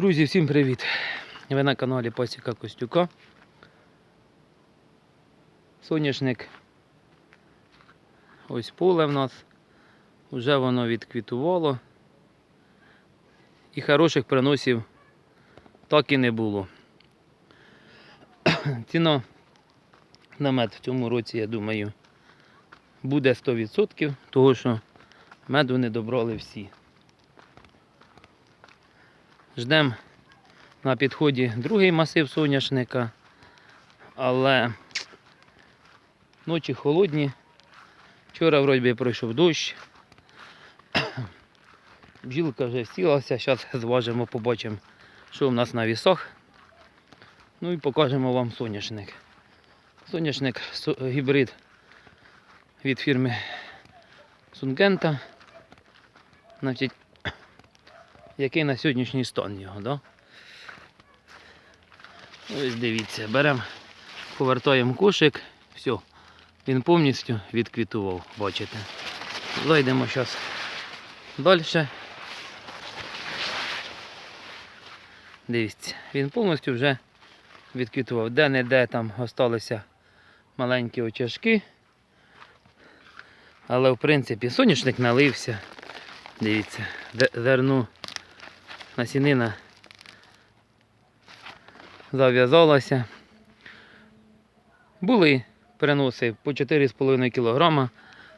Друзі, всім привіт! Ви на каналі Пасіка Костюка. Соняшник. Ось поле в нас. Вже воно відквітувало. І хороших приносів так і не було. Ціна на мед в цьому році, я думаю, буде 100%, того що меду не добрали всі. Ждемо на підході другий масив соняшника, але ночі холодні. Вчора вроді пройшов дощ. Бджілка вже сілася, зараз зважимо, побачимо, що в нас на вісах. Ну і покажемо вам соняшник. Соняшник гібрид від фірми Сунгента. Значить, який на сьогоднішній стан його, да? Ось дивіться, беремо, повертаємо кошик, все, він повністю відквітував, бачите. Зайдемо зараз далі. Дивіться, він повністю вже відквітував. Де-не-де там залишилися маленькі очажки. Але в принципі соняшник налився. Дивіться, зерно насінина зав'язалася. Були переноси по 4,5 кг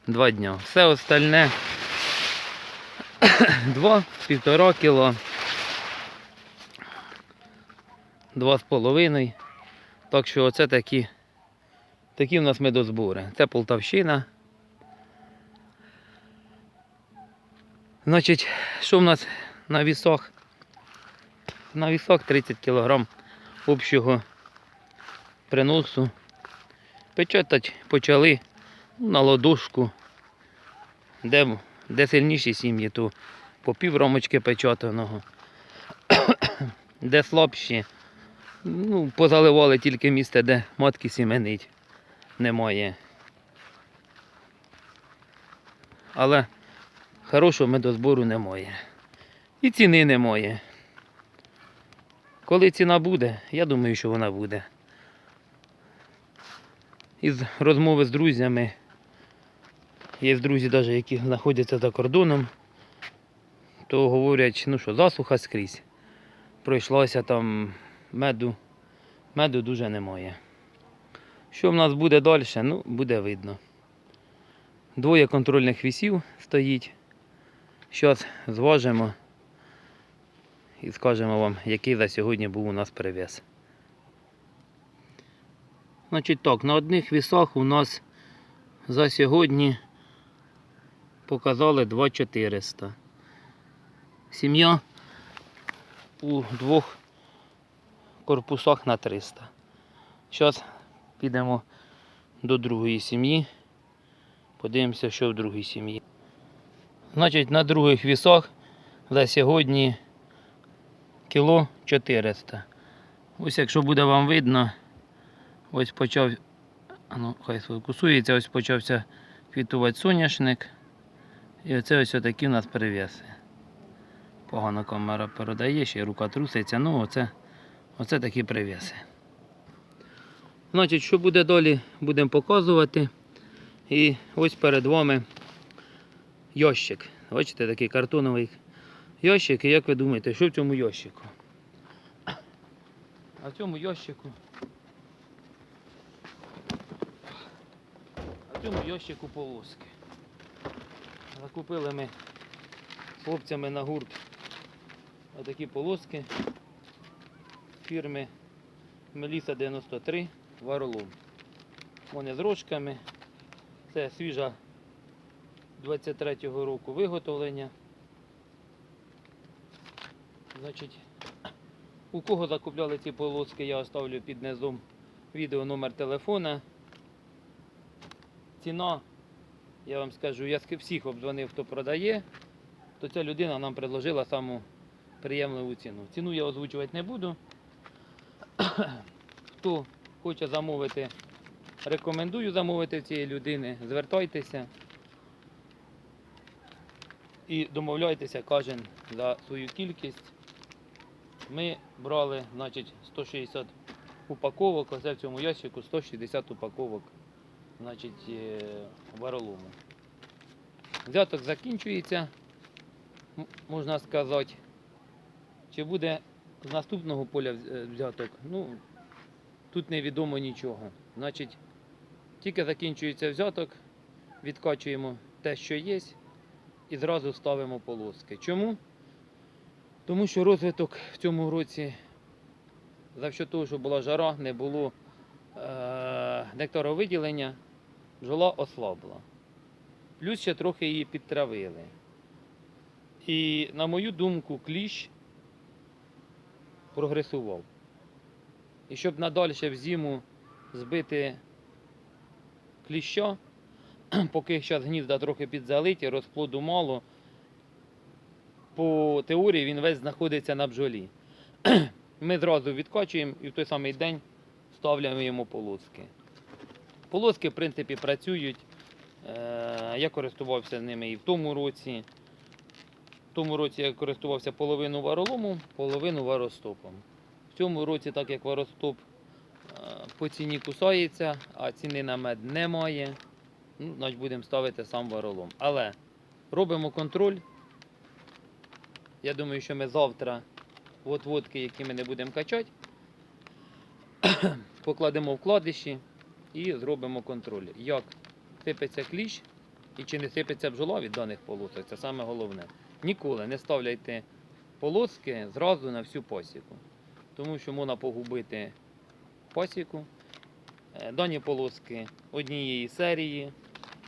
два дня. Все остальне 2-1,5 кг. 2,5. Так що оце такі, такі в нас медозбори. Це Полтавщина. Значить, що в нас на вісах? На вісах 30 кг общого приносу. Печатать почали ну, на ладошку. Де, де сильніші сім'ї, то по пів ромочки печатаного. де слабші, ну, позаливали тільки місце, де матки сіменить немає. Але хорошого медозбору немає. І ціни немає. Коли ціна буде, я думаю, що вона буде. Із розмови з друзями, є друзі, навіть, які знаходяться за кордоном, то говорять, ну що, засуха скрізь. Пройшлося там меду, меду дуже немає. Що в нас буде далі, ну, буде видно. Двоє контрольних вісів стоїть. Зараз зважимо і скажемо вам, який за сьогодні був у нас перевес. Значить так, на одних вісах у нас за сьогодні показали 2400. Сім'я у двох корпусах на 300. Зараз підемо до другої сім'ї. Подивимося, що в другій сім'ї. Значить, на других вісах за сьогодні кіло 400. Ось якщо буде вам видно, ось почав, ну, хай сфокусується, ось почався квітувати соняшник. І оце ось такі у нас перев'яси. Погано камера передає, ще рука труситься. Ну, оце, оце такі прив'яси. Значить, що буде далі, будемо показувати. І ось перед вами ящик. Бачите, такий картоновий ящик. Як ви думаєте, що в цьому ящику? А в цьому ящику. А в цьому ящику полоски. Закупили ми хлопцями на гурт отакі полоски фірми Меліса 93 Варолом. Вони з рожками. Це свіжа 23-го року виготовлення. Значить, у кого закупляли ці полоски, я оставлю під низом відео номер телефона. Ціна, я вам скажу, я всіх обдзвонив, хто продає, то ця людина нам предложила саму приємливу ціну. Ціну я озвучувати не буду. Хто хоче замовити, рекомендую замовити цієї людини, звертайтеся і домовляйтеся кожен за свою кількість. Ми брали, значить, 160 упаковок, оце в цьому ящику 160 упаковок, значить, е, варолому. Взяток закінчується, можна сказати. Чи буде з наступного поля е, взяток? Ну, тут невідомо нічого. Значить, тільки закінчується взяток, відкачуємо те, що є, і зразу ставимо полоски. Чому? Тому що розвиток в цьому році, за що того, що була жара, не було е- нектаровиділення, бджола ослабла. Плюс ще трохи її підтравили. І, на мою думку, кліщ прогресував. І щоб надальше в зиму збити кліща, поки зараз гнізда трохи підзалиті, розплоду мало, по теорії він весь знаходиться на бджолі. Ми зразу відкачуємо і в той самий день ставляємо йому полоски. Полоски, в принципі, працюють. Е, Я користувався ними і в тому році. В тому році я користувався половину варолому, половину варостопом. В цьому році, так як варостоп е, по ціні кусається, а ціни на мед немає, ну, значить будемо ставити сам варолом. Але робимо контроль. Я думаю, що ми завтра от водки, які ми не будемо качати, покладемо в кладищі і зробимо контроль. Як сипеться кліщ і чи не сипеться бджола від даних полосок, це саме головне. Ніколи не ставляйте полоски зразу на всю посіку, тому що можна погубити посіку. Е, Дані полоски однієї серії,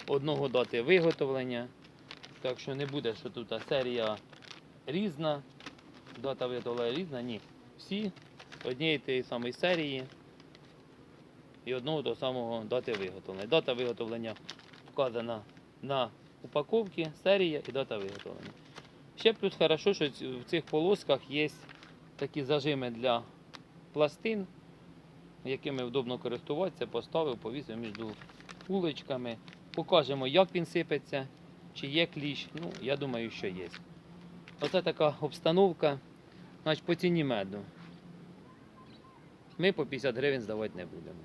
одного дати виготовлення. Так що не буде, що тут серія різна, дата виготовлення різна, ні. Всі однієї тієї самої серії і одного того самого дати виготовлення. Дата виготовлення вказана на упаковці, серія і дата виготовлення. Ще плюс хорошо, що в цих полосках є такі зажими для пластин, якими вдобно користуватися, поставив, повісив між уличками. Покажемо, як він сипеться, чи є кліщ. Ну, я думаю, що є. Оце така обстановка. Значить, по ціні меду. Ми по 50 гривень здавати не будемо.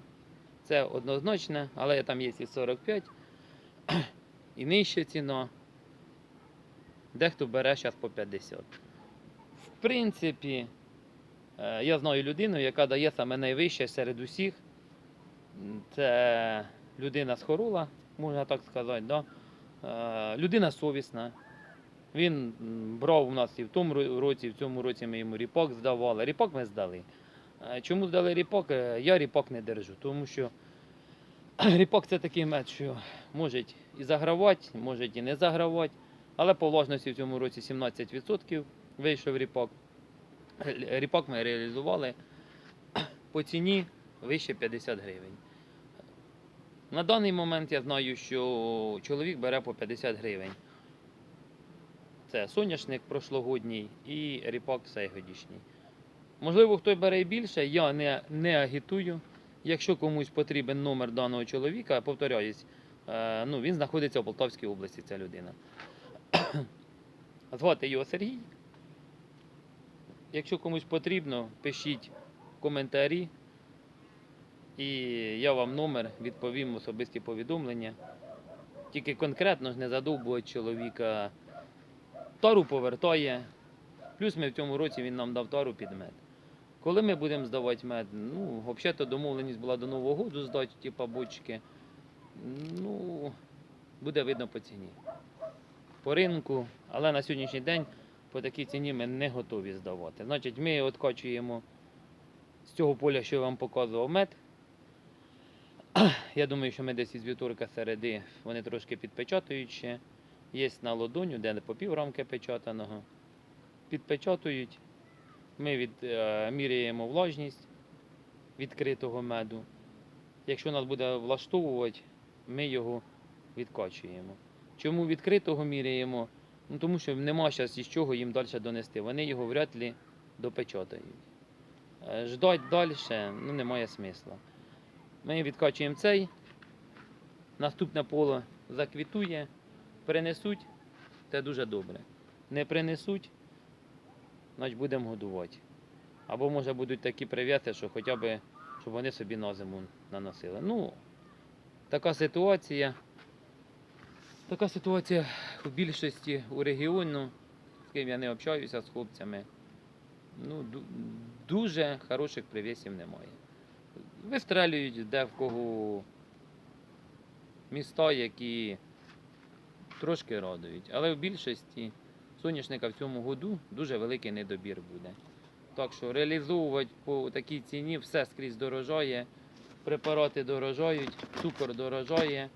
Це однозначно, але там є і 45, і нижча ціна. Дехто бере зараз по 50. В принципі, е, я знаю людину, яка дає саме найвище серед усіх. Це людина з Хорула, можна так сказати. Да? Е, Людина совісна. Він брав у нас і в тому році, і в цьому році ми йому ріпак здавали. Ріпак ми здали. Е, Чому здали ріпак? Е, Я ріпак не держу, тому що ріпак це такий мед, що може і загравати, може і не загравати. Але по влажності в цьому році 17% вийшов ріпак. Ріпак ми реалізували по ціні вище 50 гривень. На даний момент я знаю, що чоловік бере по 50 гривень. Це соняшник прошлогодній і ріпак сейгодішній. Можливо, хтось бере більше, я не, не агітую. Якщо комусь потрібен номер даного чоловіка, повторяюсь, е, ну, він знаходиться у Полтавській області, ця людина. Звати його Сергій. Якщо комусь потрібно, пишіть коментарі. І я вам номер відповім особисті повідомлення. Тільки конкретно ж не задовбувати чоловіка. Тару повертає. Плюс ми в цьому році він нам дав тару під мед. Коли ми будемо здавати мед, ну, взагалі-то домовленість була до Нового року здати, типа бочки. Ну, буде видно по ціні. По ринку, але на сьогоднішній день по такій ціні ми не готові здавати. Значить, ми откачуємо з цього поля, що я вам показував мед. Я думаю, що ми десь із вівторка середи вони трошки підпечатують ще. Є на ладоню, де по пів рамки печатаного. Підпечатують. Ми від, е, міряємо влажність відкритого меду. Якщо нас буде влаштовувати, ми його відкачуємо. Чому відкритого міряємо? Ну, тому що нема зараз із чого їм далі донести. Вони його вряд ли допечатають. Е, Ждать далі ну, немає смисла. Ми відкачуємо цей, наступне поле заквітує, принесуть, це дуже добре. Не принесуть, значить будемо годувати. Або може будуть такі прив'яти, що хоча б щоб вони собі на зиму наносили. Ну, така ситуація. Така ситуація у більшості у регіону, з ким я не общаюся з хлопцями. Ну, дуже хороших привісів немає. Вистрелюють де в кого міста, які трошки радують. Але в більшості соняшника в цьому году дуже великий недобір буде. Так що реалізовувати по такій ціні все скрізь дорожає, препарати дорожають, цукор дорожає,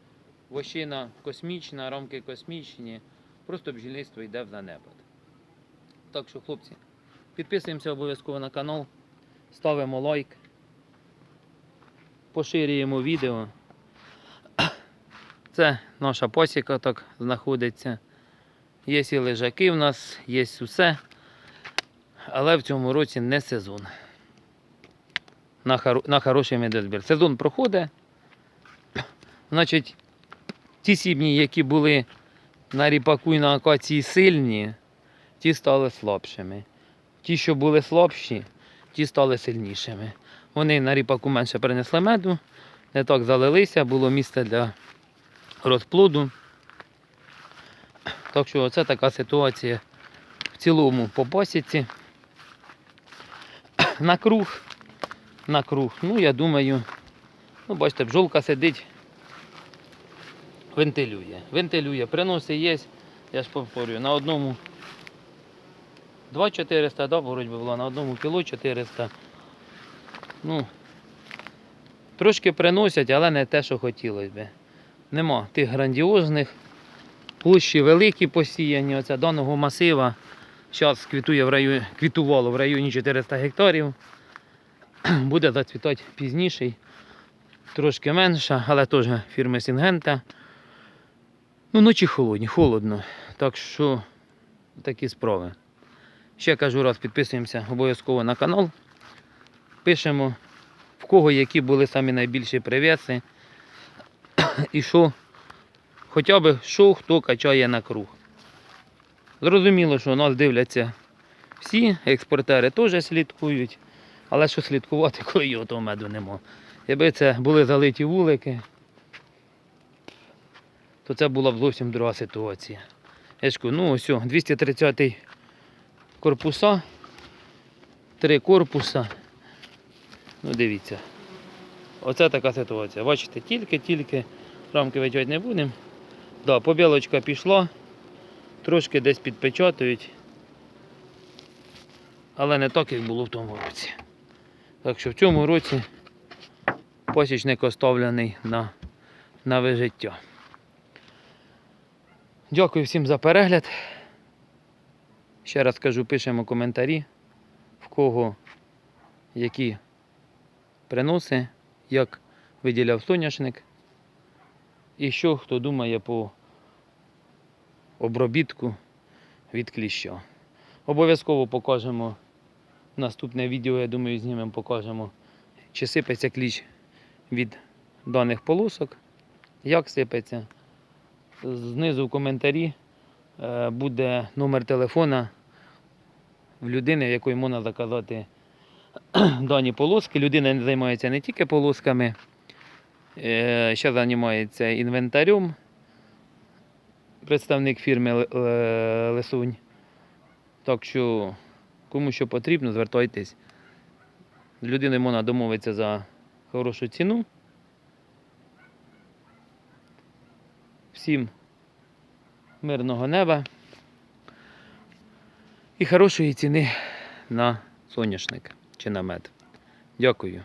вощина космічна, рамки космічні. Просто бджільництво йде в занепад. Так що, хлопці, підписуємося обов'язково на канал, ставимо лайк, поширюємо відео. Це наша посіка так знаходиться. Є і лежаки в нас, є усе. Але в цьому році не сезон. На, хоро- на хороший медозбір. Сезон проходить. Значить, ті сім'ї, які були на ріпаку і на акації сильні, ті стали слабшими. Ті, що були слабші, ті стали сильнішими. Вони на ріпаку менше принесли меду, не так залилися, було місце для розплоду. Так що це така ситуація в цілому по посіці. На круг. На круг. Ну, я думаю, ну, бачите, бджолка сидить, вентилює. Вентилює. Приноси є, я ж повторюю, на одному 2400, да, би було, на одному кіло 400. Ну, трошки приносять, але не те, що хотілося б. Нема тих грандіозних. Площі великі посіяні, оця даного масива. Зараз квітує в районі, квітувало в районі 400 гектарів. Буде зацвітати пізніший, трошки менша, але теж фірми Сінгента. Ну, ночі холодні, холодно. Так що такі справи. Ще кажу раз, підписуємося обов'язково на канал. Пишемо, в кого які були самі найбільші привіси. І що, хоча б що хто качає на круг. Зрозуміло, що нас дивляться всі, експортери теж слідкують, але що слідкувати, коли його того меду нема. Якби це були залиті вулики, то це була б зовсім друга ситуація. Я ж кажу, ну ось, о, 230 корпуса, три корпуса. Ну дивіться. Оце така ситуація. Бачите, тільки-тільки рамки витягати не будемо. Да, побілочка пішла, трошки десь підпечатують. Але не так, як було в тому році. Так що в цьому році посічник оставлений на, на вижиття. Дякую всім за перегляд. Ще раз кажу, пишемо коментарі, в кого які приноси, як виділяв соняшник. І що хто думає по обробітку від кліща. Обов'язково покажемо наступне відео, я думаю, знімемо, покажемо, чи сипеться кліщ від даних полосок, як сипеться. Знизу в коментарі е, буде номер телефона в людини, в якої можна заказати дані полоски. Людина займається не тільки полосками, ще займається інвентарем. Представник фірми Лисунь. Так що, кому що потрібно, звертайтесь. З можна домовитися за хорошу ціну. Всім мирного неба і хорошої ціни на соняшник чи на мед. Дякую.